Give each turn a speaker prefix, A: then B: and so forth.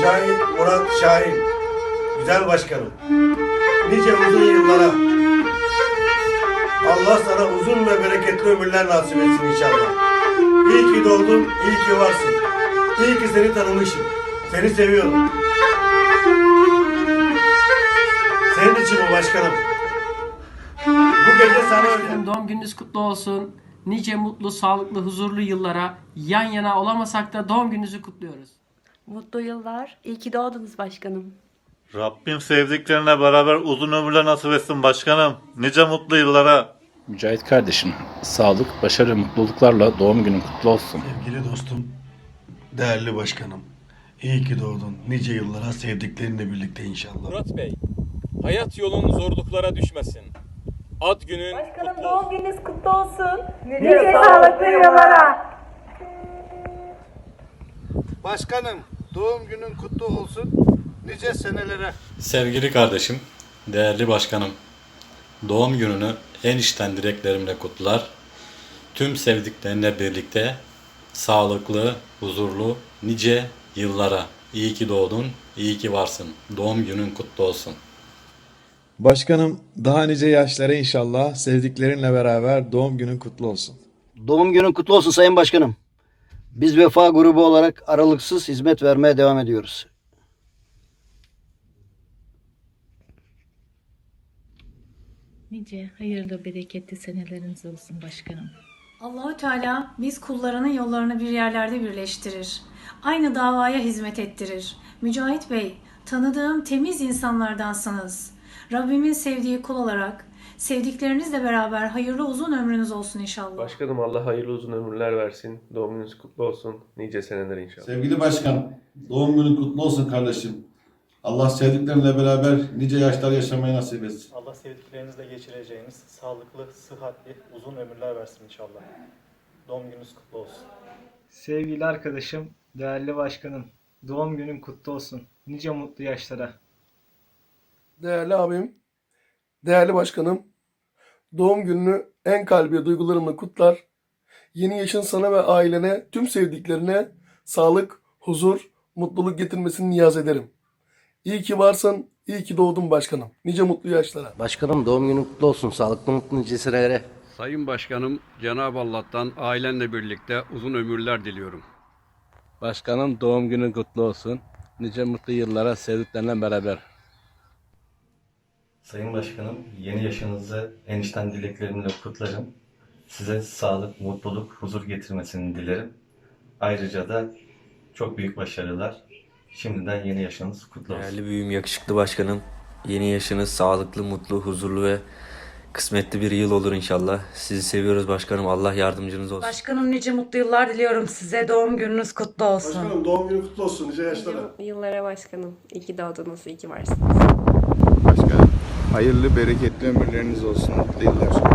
A: Mücahit Murat Şahin. Güzel başkanım. Nice uzun yıllara. Allah sana uzun ve bereketli ömürler nasip etsin inşallah. İyi ki doğdun, iyi ki varsın. İyi ki seni tanımışım. Seni seviyorum. Senin için bu başkanım. Bu gece sana özel.
B: Doğum gününüz kutlu olsun. Nice mutlu, sağlıklı, huzurlu yıllara yan yana olamasak da doğum gününüzü kutluyoruz.
C: Mutlu yıllar. İyi ki doğdunuz başkanım.
D: Rabbim sevdiklerine beraber uzun ömürler nasip etsin başkanım. Nice mutlu yıllara.
E: Mücahit kardeşim, sağlık, başarı, mutluluklarla doğum günün kutlu olsun.
A: Sevgili dostum, değerli başkanım. İyi ki doğdun. Nice yıllara sevdiklerinle birlikte inşallah.
F: Murat Bey, hayat yolun zorluklara düşmesin. Ad günün
G: Başkanım
F: kutlu olsun.
G: doğum gününüz kutlu olsun. Nice sağlıklı yıllara.
A: Başkanım, doğum günün kutlu olsun. Nice senelere.
H: Sevgili kardeşim, değerli başkanım, doğum gününü en içten dileklerimle kutlar. Tüm sevdiklerinle birlikte sağlıklı, huzurlu, nice yıllara. İyi ki doğdun, iyi ki varsın. Doğum günün kutlu olsun.
I: Başkanım daha nice yaşlara inşallah sevdiklerinle beraber doğum günün kutlu olsun.
J: Doğum günün kutlu olsun Sayın Başkanım. Biz Vefa grubu olarak aralıksız hizmet vermeye devam ediyoruz.
K: Nice hayırlı bereketli seneleriniz olsun başkanım.
G: Allahü Teala biz kullarının yollarını bir yerlerde birleştirir. Aynı davaya hizmet ettirir. Mücahit Bey, tanıdığım temiz insanlardansınız. Rabbimin sevdiği kul olarak sevdiklerinizle beraber hayırlı uzun ömrünüz olsun inşallah.
L: Başkanım Allah hayırlı uzun ömürler versin. Doğum gününüz kutlu olsun. Nice seneler inşallah.
M: Sevgili başkan, doğum günün kutlu olsun kardeşim. Allah sevdiklerinle beraber nice yaşlar yaşamayı nasip etsin.
N: Allah sevdiklerinizle geçireceğiniz sağlıklı, sıhhatli, uzun ömürler versin inşallah. Doğum gününüz kutlu olsun.
O: Sevgili arkadaşım, değerli başkanım, doğum günün kutlu olsun. Nice mutlu yaşlara.
P: Değerli abim, değerli başkanım, doğum gününü en kalbi duygularımla kutlar. Yeni yaşın sana ve ailene, tüm sevdiklerine sağlık, huzur, mutluluk getirmesini niyaz ederim. İyi ki varsın, iyi ki doğdun başkanım. Nice mutlu yaşlara.
J: Başkanım doğum günün kutlu olsun. Sağlıklı mutlu nice senelere.
Q: Sayın Başkanım, Cenab-ı Allah'tan ailenle birlikte uzun ömürler diliyorum.
E: Başkanım doğum günün kutlu olsun. Nice mutlu yıllara sevdiklerinle beraber.
H: Sayın Başkanım, yeni yaşınızı en içten dileklerimle kutlarım. Size sağlık, mutluluk, huzur getirmesini dilerim. Ayrıca da çok büyük başarılar. Şimdiden yeni yaşınız kutlu olsun.
R: Değerli büyüğüm, yakışıklı başkanım. Yeni yaşınız sağlıklı, mutlu, huzurlu ve kısmetli bir yıl olur inşallah. Sizi seviyoruz başkanım. Allah yardımcınız olsun.
G: Başkanım nice mutlu yıllar diliyorum size. Doğum gününüz kutlu olsun.
A: Başkanım doğum günün kutlu olsun. Nice yaşlara.
C: Yıllara başkanım. İyi ki doğdunuz, iyi ki varsınız.
I: Hayırlı bereketli ömürleriniz olsun. Mutlu yıllar.